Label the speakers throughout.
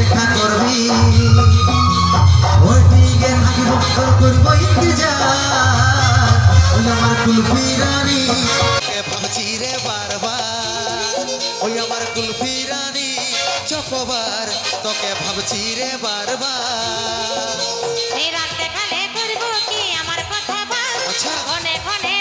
Speaker 1: দেখা করবি। ওই দিকে থাকি বক্তর করব ইন্তজার। ওই আমার কুলফি রানী। ভাবছি রে বারবার। ওই আমার কুলফি রানী। চকবার তোকে ভাবছি রে বারবার।
Speaker 2: এই রাত দেখালে করব কি? আমার কথা বল।
Speaker 1: আচ্ছা।
Speaker 2: ঘনে ঘনে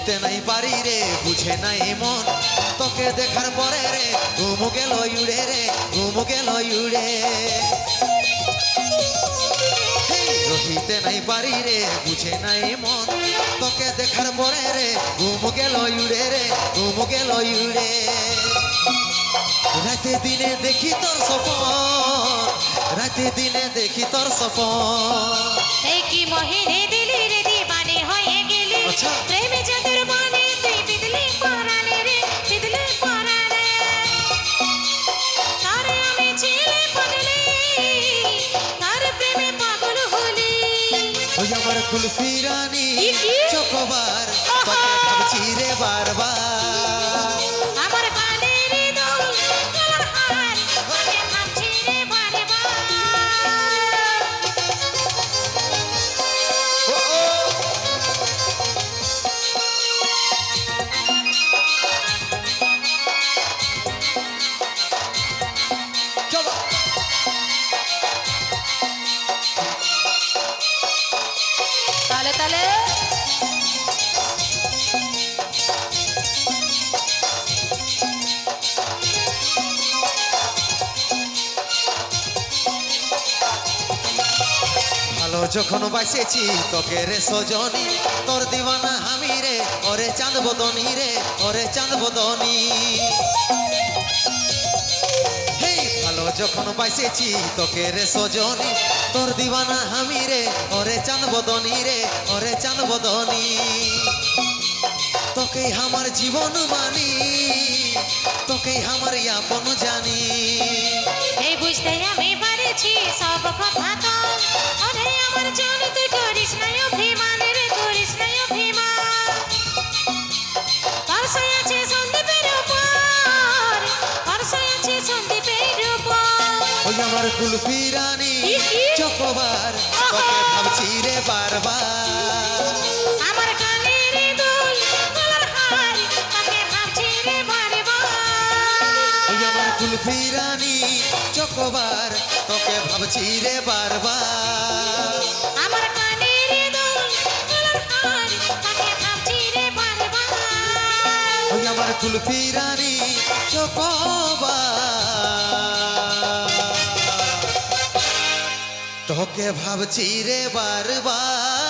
Speaker 1: রহিতে নাই পারি রে বুঝে নাই মন। তোকে দেখার পরে রে ঘুমু গেল ইউড়ে রে ঘুমু গেল হেই, রহিতে নাই পারি রে বুঝে নাই মন। তোকে দেখার পরে রে ঘুমু গেল ইউড়ে রে ঘুমু গেল ইউড়ে রাতে দিনে দেখি তোর সপন রাতে দিনে দেখি তোর সপন
Speaker 2: কি মহিনে দিলি রে
Speaker 1: আচ্ছা।
Speaker 2: প্রেমে চাঁদের বানে তুই বিদলি পরানে রে বিদলি পরানে তারে আমি ছেলে বদলি তার প্রেমে পাগল হলি
Speaker 1: ওই আমার কুলফি রানী? চকবার! ভাবছি রে বারবার
Speaker 2: তালে
Speaker 1: ভালো যখন বাসেছি তোকে রে সজনী, তোর দিওয়ানা আমি রে, ওরে চাঁদ বদনী রে, ওরে চাঁদ বদনী যখন বাসেছি তোকে রে সজনী, তোর দিওয়ানা আমি রে, ওরে চাঁদ বদনী রে, ওরে চাঁদ বদনী তোকে আমার জীবন মানি তোকে আমার আপন জানি।
Speaker 2: এই বুঝতে আমি পারেছি সব কথা তো। ওরে আমার জান, তুই করিস না অভিমান, রে করিস না অভিমান। পার্শ্বে আছে সন্দীপের উপর পার্শ্বে আছে
Speaker 1: আমার কুলফি রানী? চকবার! তোকে ভাবছি রে বারবার।
Speaker 2: আমার কানের দোল গলার হার তাকে ভাবছি রে বারবার।
Speaker 1: আমার কুলফি রানী চকবার তোকে ভাবছি রে বারবার।
Speaker 2: আমার কানের দোল হার তাকে ভাবছি রে বারবার।
Speaker 1: আমার কুলফি রানী চকবার। তোকে ভাবছি রে বারবার।